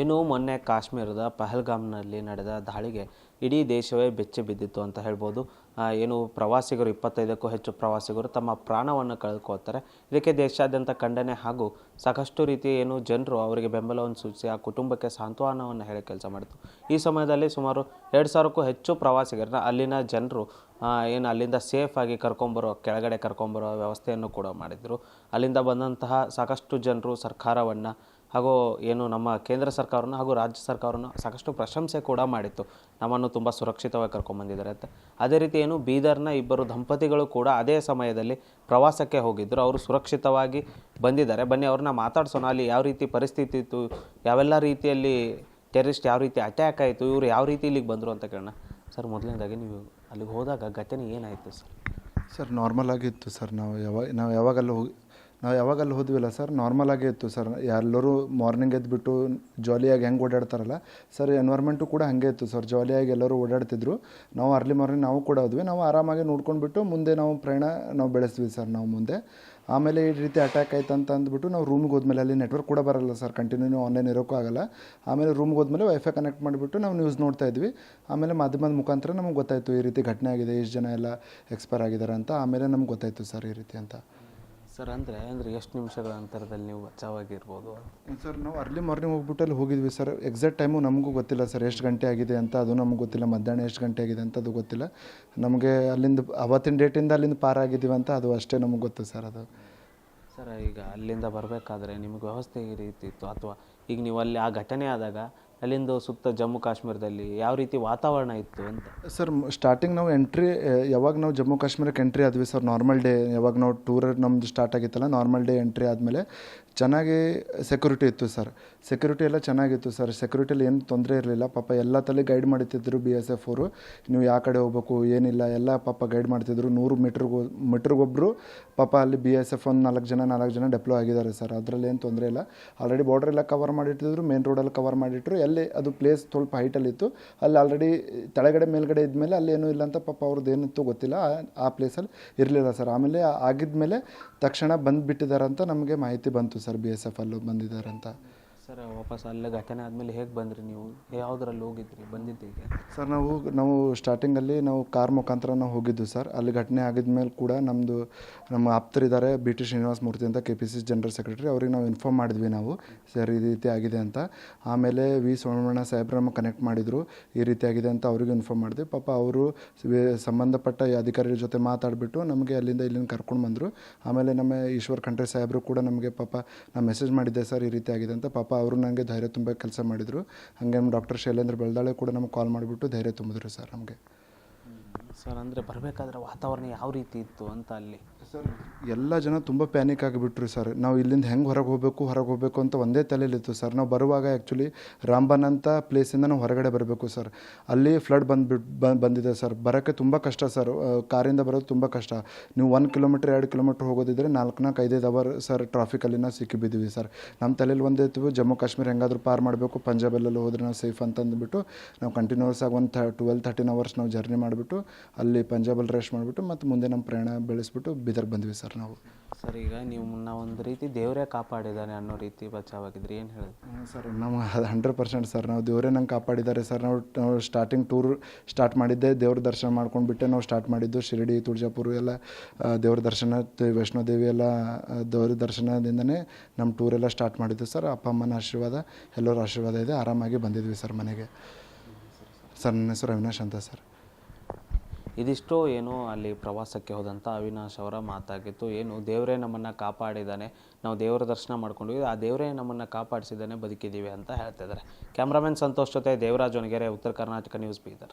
ಇನ್ನು ಮೊನ್ನೆ ಕಾಶ್ಮೀರದ ಪಹಲ್ಗಾಮ್ನಲ್ಲಿ ನಡೆದ ದಾಳಿಗೆ ಇಡೀ ದೇಶವೇ ಬೆಚ್ಚಿ ಬಿದ್ದಿತ್ತು ಅಂತ ಹೇಳ್ಬೋದು. ಏನು ಪ್ರವಾಸಿಗರು, ಇಪ್ಪತ್ತೈದಕ್ಕೂ ಹೆಚ್ಚು ಪ್ರವಾಸಿಗರು ತಮ್ಮ ಪ್ರಾಣವನ್ನು ಕಳೆದುಕೊಳ್ತಾರೆ. ಇದಕ್ಕೆ ದೇಶಾದ್ಯಂತ ಖಂಡನೆ ಹಾಗೂ ಸಾಕಷ್ಟು ರೀತಿ ಏನು ಜನರು ಅವರಿಗೆ ಬೆಂಬಲವನ್ನು ಸೂಚಿಸಿ ಆ ಕುಟುಂಬಕ್ಕೆ ಸಾಂತ್ವನವನ್ನು ಹೇಳಿ ಕೆಲಸ ಮಾಡಿತು. ಈ ಸಮಯದಲ್ಲಿ ಸುಮಾರು ಎರಡು ಸಾವಿರಕ್ಕೂ ಹೆಚ್ಚು ಪ್ರವಾಸಿಗರನ್ನ ಅಲ್ಲಿನ ಜನರು ಏನು ಅಲ್ಲಿಂದ ಸೇಫ್ ಆಗಿ ಕರ್ಕೊಂಬರೋ, ಕೆಳಗಡೆ ಕರ್ಕೊಂಬರೋ ವ್ಯವಸ್ಥೆಯನ್ನು ಕೂಡ ಮಾಡಿದರು. ಅಲ್ಲಿಂದ ಬಂದಂತಹ ಸಾಕಷ್ಟು ಜನರು ಸರ್ಕಾರವನ್ನು ಹಾಗೂ ಏನು ನಮ್ಮ ಕೇಂದ್ರ ಸರ್ಕಾರನ ಹಾಗೂ ರಾಜ್ಯ ಸರ್ಕಾರನ ಸಾಕಷ್ಟು ಪ್ರಶಂಸೆ ಕೂಡ ಮಾಡಿತ್ತು. ನಮ್ಮನ್ನು ತುಂಬ ಸುರಕ್ಷಿತವಾಗಿ ಕರ್ಕೊಂಡ್ಬಂದಿದ್ದಾರೆ ಅಂತ. ಅದೇ ರೀತಿ ಏನು ಬೀದರ್ನ ಇಬ್ಬರು ದಂಪತಿಗಳು ಕೂಡ ಅದೇ ಸಮಯದಲ್ಲಿ ಪ್ರವಾಸಕ್ಕೆ ಹೋಗಿದ್ದರು ಅವರು ಸುರಕ್ಷಿತವಾಗಿ ಬಂದಿದ್ದಾರೆ. ಬನ್ನಿ, ಅವ್ರನ್ನ ಮಾತಾಡ್ಸೋಣ. ಅಲ್ಲಿ ಯಾವ ರೀತಿ ಪರಿಸ್ಥಿತಿ ಇತ್ತು? ಯಾವೆಲ್ಲ ರೀತಿಯಲ್ಲಿ ಟೆರರಿಸ್ಟ್ ಯಾವ ರೀತಿ ಅಟ್ಯಾಕ್ ಆಯಿತು? ಇವರು ಯಾವ ರೀತಿ ಇಲ್ಲಿಗೆ ಬಂದರು ಅಂತ ಕೇಳೋಣ. ಸರ್, ಮೊದಲನೇದಾಗಿ ನೀವು ಅಲ್ಲಿಗೆ ಹೋದಾಗ ಘಟನೆ ಏನಾಯಿತು ಸರ್? ಸರ್, ನಾರ್ಮಲ್ ಆಗಿತ್ತು ಸರ್. ನಾವು ಯಾವಾಗ, ನಾವು ಯಾವಾಗಲ್ಲ ಹೋಗಿ ನಾವು ಯಾವಾಗಲ್ಲ ಹೋದ್ವಿಲ್ಲ ಸರ್. ನಾರ್ಮಲ್ ಆಗೇ ಇತ್ತು ಸರ್. ಎಲ್ಲರೂ ಮಾರ್ನಿಂಗ್ ಎದ್ದುಬಿಟ್ಟು ಜಾಲಿಯಾಗಿ ಹೆಂಗೆ ಓಡಾಡ್ತಾರಲ್ಲ, ಸರ್ ಎನ್ವೈರ್ಮೆಂಟು ಕೂಡ ಹಾಗೆ ಇತ್ತು ಸರ್. ಜಾಲಿಯಾಗಿ ಎಲ್ಲರೂ ಓಡಾಡ್ತಿದ್ರು. ನಾವು ಅರ್ಲಿ ಮಾರ್ನಿಂಗ್ ನಾವು ಕೂಡ ಹೋದ್ವಿ. ನಾವು ಆರಾಮಾಗಿ ನೋಡ್ಕೊಂಡ್ಬಿಟ್ಟು ಮುಂದೆ ನಾವು ಪ್ರಯಾಣ ನಾವು ಬೆಳೆಸ್ತೀವಿ ಸರ್ ನಾವು ಮುಂದೆ. ಆಮೇಲೆ ಈ ರೀತಿ ಅಟ್ಯಾಕ್ ಆಯ್ತು ಅಂತ ಅಂದ್ಬಿಟ್ಟು ನಾವು ರೂಮ್ಗೆ ಹೋದ್ಮೇಲೆ ಅಲ್ಲಿ ನೆಟ್ವರ್ಕ್ ಕೂಡ ಬರಲ್ಲ ಸರ್. ಕಂಟಿನ್ಯೂ ಆನ್ಲೈನ್ ಇರೋಕ್ಕೂ ಆಗಲ್ಲ. ಆಮೇಲೆ ರೂಮ್ಗೆ ಹೋದ್ಮೇಲೆ ವೈಫೈ ಕನೆಕ್ಟ್ ಮಾಡಿಬಿಟ್ಟು ನಾವು ನ್ಯೂಸ್ ನೋಡ್ತಾ ಇದ್ವಿ. ಆಮೇಲೆ ಮಾಧ್ಯಮದ ಮುಖಾಂತರ ನಮ್ಗೆ ಗೊತ್ತಾಯಿತು ಈ ರೀತಿ ಘಟನೆ ಆಗಿದೆ, ಎಷ್ಟು ಜನ ಎಲ್ಲ ಎಕ್ಸ್ಪೈರ್ ಆಗಿದ್ದಾರೆ ಅಂತ. ಆಮೇಲೆ ನಮ್ಗೆ ಗೊತ್ತಾಯಿತು ಸರ್ ಈ ರೀತಿ ಅಂತ. ಸರ್ ಅಂದರೆ ಅಂದರೆ ಎಷ್ಟು ನಿಮಿಷಗಳ ಅಂತರದಲ್ಲಿ ನೀವು ಬಚಾವಾಗಿರ್ಬೋದು? ಸರ್ ನಾವು ಅರ್ಲಿ ಮಾರ್ನಿಂಗ್ ಹೋಗ್ಬಿಟ್ಟು ಅಲ್ಲಿ ಹೋಗಿದ್ವಿ ಸರ್. ಎಕ್ಸಾಕ್ಟ್ ಟೈಮು ನಮಗೂ ಗೊತ್ತಿಲ್ಲ ಸರ್ ಎಷ್ಟು ಗಂಟೆ ಆಗಿದೆ ಅಂತ. ಅದು ನಮ್ಗೆ ಗೊತ್ತಿಲ್ಲ ಮಧ್ಯಾಹ್ನ ಎಷ್ಟು ಗಂಟೆ ಆಗಿದೆ ಅಂತ ಅದು ಗೊತ್ತಿಲ್ಲ. ನಮಗೆ ಅಲ್ಲಿಂದ ಅವತ್ತಿನ ಡೇಟಿಂದ ಅಲ್ಲಿಂದ ಪಾರಾಗಿದ್ದೀವಿ ಅಂತ ಅದು ಅಷ್ಟೇ ನಮಗೆ ಗೊತ್ತು ಸರ್ ಅದು. ಸರ್ ಈಗ ಅಲ್ಲಿಂದ ಬರಬೇಕಾದ್ರೆ ನಿಮಗೆ ವ್ಯವಸ್ಥೆ ಈ ರೀತಿ ಇತ್ತು? ಅಥವಾ ಈಗ ನೀವು ಅಲ್ಲಿ ಆ ಘಟನೆ ಆದಾಗ ಅಲ್ಲಿಂದ ಸುತ್ತ ಜಮ್ಮು ಕಾಶ್ಮೀರದಲ್ಲಿ ಯಾವ ರೀತಿ ವಾತಾವರಣ ಇತ್ತು ಅಂತ? ಸರ್ ಸ್ಟಾರ್ಟಿಂಗ್ ನಾವು ಎಂಟ್ರಿ ಯಾವಾಗ ನಾವು ಜಮ್ಮು ಕಾಶ್ಮೀರಕ್ಕೆ ಎಂಟ್ರಿ ಆದ್ವಿ ಸರ್ ನಾರ್ಮಲ್ ಡೇ ಯಾವಾಗ ನಾವು ಟೂರ್ ನಮ್ಮದು ಸ್ಟಾರ್ಟ್ ಆಗಿತ್ತಲ್ಲ ನಾರ್ಮಲ್ ಡೇ ಎಂಟ್ರಿ ಆದಮೇಲೆ ಚೆನ್ನಾಗಿ ಸೆಕ್ಯೂರಿಟಿ ಇತ್ತು ಸರ್ ಸೆಕ್ಯೂರಿಟಿ ಎಲ್ಲ ಚೆನ್ನಾಗಿತ್ತು ಸರ್ ಸೆಕ್ಯೂರಿಟಿಲಿ ಏನು ತೊಂದರೆ ಇರಲಿಲ್ಲ. ಪಾಪ ಎಲ್ಲ ತಲೆ ಗೈಡ್ ಮಾಡ್ತಿದ್ರು ಬಿ ಎಸ್ ಎಫ್ ಅವರು. ನೀವು ಯಾವ ಕಡೆ ಹೋಗ್ಬೇಕು, ಏನಿಲ್ಲ, ಎಲ್ಲ ಪಾಪ ಗೈಡ್ ಮಾಡ್ತಿದ್ರು. ನೂರು ಮೀಟ್ರಿಗೂ ಮೀಟ್ರಿಗೊಬ್ಬರು ಪಾಪ ಅಲ್ಲಿ ಬಿ ಎಸ್ ಎಫ್ ಒಂದು ನಾಲ್ಕು ಜನ ನಾಲ್ಕು ಜನ ಡೆಪ್ಲೋ ಆಗಿದ್ದಾರೆ ಸರ್ ಅದರಲ್ಲಿ ಏನು ತೊಂದರೆ ಇಲ್ಲ. ಆಲ್ರೆಡಿ ಬಾರ್ಡರ್ ಎಲ್ಲ ಕವರ್ ಮಾಡಿಟ್ಟಿದ್ರು ಮೇನ್ ರೋಡಲ್ಲಿ ಕವರ್ ಮಾಡಿಟ್ರು. ಎಲ್ಲಿ ಅದು ಪ್ಲೇಸ್ ಸ್ವಲ್ಪ ಹೈಟಲ್ಲಿತ್ತು ಅಲ್ಲಿ ಆಲ್ರೆಡಿ ತಳಗಡೆ ಮೇಲ್ಗಡೆ ಇದ್ಮೇಲೆ ಅಲ್ಲಿ ಏನೂ ಇಲ್ಲ ಅಂತ ಪಾಪ ಅವ್ರದ್ದು ಏನಿತ್ತು ಗೊತ್ತಿಲ್ಲ. ಆ- ಆ ಪ್ಲೇಸಲ್ಲಿ ಇರಲಿಲ್ಲ ಸರ್ ಆಮೇಲೆ ಆಗಿದ್ಮೇಲೆ ತಕ್ಷಣ ಬಂದುಬಿಟ್ಟಿದ್ದಾರೆ ಅಂತ ನಮಗೆ ಮಾಹಿತಿ ಬಂತು ಸರ್ ಬಿ ಎಸ್ ಎಫ್ ಅಲ್ಲೂ ಬಂದಿದ್ದಾರೆ ಅಂತ ಸರ್ ವಾಪಸ್ ಅಲ್ಲೇ ಘಟನೆ ಆದಮೇಲೆ ಹೇಗೆ ಬಂದ್ರಿ ನೀವು? ಯಾವುದ್ರಲ್ಲಿ ಹೋಗಿದ್ರಿ? ಬಂದಿದ್ದೀಗೆ ಸರ್, ನಾವು ನಾವು ಸ್ಟಾರ್ಟಿಂಗಲ್ಲಿ ನಾವು ಕಾರ್ ಮುಖಾಂತರ ನಾವು ಹೋಗಿದ್ದು ಸರ್. ಅಲ್ಲಿ ಘಟನೆ ಆಗಿದ್ಮೇಲೆ ಕೂಡ ನಮ್ಮದು ನಮ್ಮ ಆಪ್ತರಿದ್ದಾರೆ ಬಿ ಟಿ ಶ್ರೀನಿವಾಸ ಮೂರ್ತಿ ಅಂತ K P C general secretary ಅವ್ರಿಗೆ ನಾವು ಇನ್ಫಾರ್ಮ್ ಮಾಡಿದ್ವಿ ನಾವು. ಸರ್, ಈ ರೀತಿ ಆಗಿದೆ ಅಂತ. ಆಮೇಲೆ ವಿ ಸೋಮಣ್ಣ ಸಾಹೇಬ್ರು ನಮ್ಮ ಕನೆಕ್ಟ್ ಮಾಡಿದರು. ಈ ರೀತಿ ಆಗಿದೆ ಅಂತ ಅವ್ರಿಗೆ ಇನ್ಫಾರ್ಮ್ ಮಾಡಿದ್ವಿ. ಪಾಪ ಅವರು ಸಂಬಂಧಪಟ್ಟ ಅಧಿಕಾರಿಗಳ ಜೊತೆ ಮಾತಾಡಿಬಿಟ್ಟು ನಮಗೆ ಅಲ್ಲಿಂದ ಇಲ್ಲಿಂದ ಕರ್ಕೊಂಡು ಬಂದರು. ಆಮೇಲೆ ನಮ್ಮ ಈಶ್ವರ್ ಖಂಡ್ರೆ ಸಾಹೇಬರು ಕೂಡ ನಮಗೆ ಪಾಪ ನಾನು ಮೆಸೇಜ್ ಮಾಡಿದ್ದೆ ಸರ್, ಈ ರೀತಿ ಆಗಿದೆ ಅಂತ. ಪಾಪ ಅವರು ನನಗೆ ಧೈರ್ಯ ತುಂಬ ಕೆಲಸ ಮಾಡಿದರು. ಹಾಗೆ ನಮ್ಮ ಡಾಕ್ಟರ್ ಶೈಲೇಂದ್ರ ಬೆಳ್ದಾಳೆ ಕೂಡ ನಮಗೆ ಕಾಲ್ ಮಾಡಿಬಿಟ್ಟು ಧೈರ್ಯ ತುಂಬಿದ್ರು ಸರ್ ನಮಗೆ. ಸರ್, ಅಂದರೆ ಬರಬೇಕಾದ್ರೆ ವಾತಾವರಣ ಯಾವ ರೀತಿ ಇತ್ತು ಅಂತ ಅಲ್ಲಿ? ಸರ್, ಎಲ್ಲ ಜನ ತುಂಬ ಪ್ಯಾನಿಕ್ ಆಗಿಬಿಟ್ರು ಸರ್. ನಾವು ಇಲ್ಲಿಂದ ಹೆಂಗೆ ಹೊರಗೆ ಹೋಗಬೇಕು ಹೊರಗೆ ಹೋಗಬೇಕು ಅಂತ ಒಂದೇ ತಲೆಯಲ್ಲಿತ್ತು ಸರ್. ನಾವು ಬರುವಾಗ ಆ್ಯಕ್ಚುಲಿ ರಾಂಬನ್ ಅಂತ ಪ್ಲೇಸಿಂದ ನಾವು ಹೊರಗಡೆ ಬರಬೇಕು ಸರ್. ಅಲ್ಲಿ ಫ್ಲಡ್ ಬಂದುಬಿಟ್ಟು ಬಂದಿದೆ ಸರ್. ಬರೋಕ್ಕೆ ತುಂಬ ಕಷ್ಟ ಸರ್. ಕಾರಿಂದ ಬರೋದು ತುಂಬ ಕಷ್ಟ. ನೀವು ಒಂದು ಕಿಲೋಮೀಟ್ರ್ ಎರಡು ಕಿಲೋಮೀಟ್ರ್ ಹೋಗೋದಿದ್ರೆ ನಾಲ್ಕು ನಾಲ್ಕು ಐದೈದು ಅವರ್ ಸರ್ ಟ್ರಾಫಿಕಲ್ಲಿ ನಾವು ಸಿಕ್ಕಿಬಿದ್ದೀವಿ ಸರ್. ನಮ್ಮ ತಲೆಯಲ್ಲಿ ಒಂದೇ ಇತ್ತು, ಜಮ್ಮು ಕಾಶ್ಮೀರ ಹೆಂಗಾದರೂ ಪಾರ್ ಮಾಡಬೇಕು ಪಂಜಾಬಲ್ಲೆಲ್ಲ ಹೋದ್ರೆ ನಾವು ಸೇಫ್ ಅಂತ ಅಂದ್ಬಿಟ್ಟು ನಾವು ಕಂಟಿನ್ಯೂಸ್ ಆಗಿ ಒಂದು ಥ ಟ್ವೆಲ್ ತರ್ಟೀನ್ ಅವರ್ಸ್ ನಾವು ಜರ್ನಿ ಮಾಡಿಬಿಟ್ಟು ಅಲ್ಲಿ ಪಂಜಾಬಲ್ಲಿ ರೆಸ್ಟ್ ಮಾಡಿಬಿಟ್ಟು ಮತ್ತು ಮುಂದೆ ನಮ್ಮ ಪ್ರಯಾಣ ಬೆಳೆಸ್ಬಿಟ್ಟು ಬಿದರ್ ಬಂದ್ವಿ ಸರ್ ನಾವು. ಸರ್ ಈಗ ನೀವು ಮುನ್ನ ಒಂದು ರೀತಿ ದೇವರೇ ಕಾಪಾಡಿದ್ದಾನೆ ಅನ್ನೋ ರೀತಿ ಬಚಾವಾಗಿದ್ರಿ ಏನು ಹೇಳಿ ಸರ್ ನಾವು ಹಂಡ್ರೆಡ್ ಪರ್ಸೆಂಟ್ ಸರ್. ನಾವು ದೇವರೇ ನಂಗೆ ಕಾಪಾಡಿದ್ದಾರೆ ಸರ್. ನಾವು ನಾವು ಸ್ಟಾರ್ಟಿಂಗ್ ಟೂರ್ ಸ್ಟಾರ್ಟ್ ಮಾಡಿದ್ದೆ ದೇವ್ರ ದರ್ಶನ ಮಾಡ್ಕೊಂಡು ಬಿಟ್ಟೆ ನಾವು ಸ್ಟಾರ್ಟ್ ಮಾಡಿದ್ದು ಶಿರಡಿ ತುಳಜಾಪುರ ಎಲ್ಲ ದೇವ್ರ ದರ್ಶನ ವೈಷ್ಣೋ ದೇವಿ ಎಲ್ಲ ದೇವ್ರ ದರ್ಶನದಿಂದನೇ ನಮ್ಮ ಟೂರ್ ಎಲ್ಲ ಸ್ಟಾರ್ಟ್ ಮಾಡಿದ್ದು ಸರ್. ಅಪ್ಪ ಅಮ್ಮನ ಆಶೀರ್ವಾದ ಎಲ್ಲರ ಆಶೀರ್ವಾದ ಇದೆ. ಆರಾಮಾಗಿ ಬಂದಿದ್ವಿ ಸರ್ ಮನೆಗೆ. ಸರ್ ನನ್ನ ಹೆಸರು ಅವಿನಾಶ್ ಅಂತ ಸರ್. ಇದಿಷ್ಟೋ ಏನು ಅಲ್ಲಿ ಪ್ರವಾಸಕ್ಕೆ ಹೋದಂಥ ಅವಿನಾಶ್ ಅವರ ಮಾತಾಗಿತ್ತು. ಏನು, ದೇವರೇ ನಮ್ಮನ್ನು ಕಾಪಾಡಿದ್ದಾನೆ. ನಾವು ದೇವರ ದರ್ಶನ ಮಾಡ್ಕೊಂಡ್ವಿ ಆ ದೇವರೇ ನಮ್ಮನ್ನು ಕಾಪಾಡಿಸಿದ್ದಾನೆ, ಬದುಕಿದ್ದೀವಿ ಅಂತ ಹೇಳ್ತಿದ್ದಾರೆ. ಕ್ಯಾಮ್ರಾಮನ್ ಸಂತೋಷ್ ಜೊತೆ ದೇವರಾಜ್ ಒಣಗೆರೆ ಉತ್ತರ ಕರ್ನಾಟಕ ನ್ಯೂಸ್ ಬೀದರ್.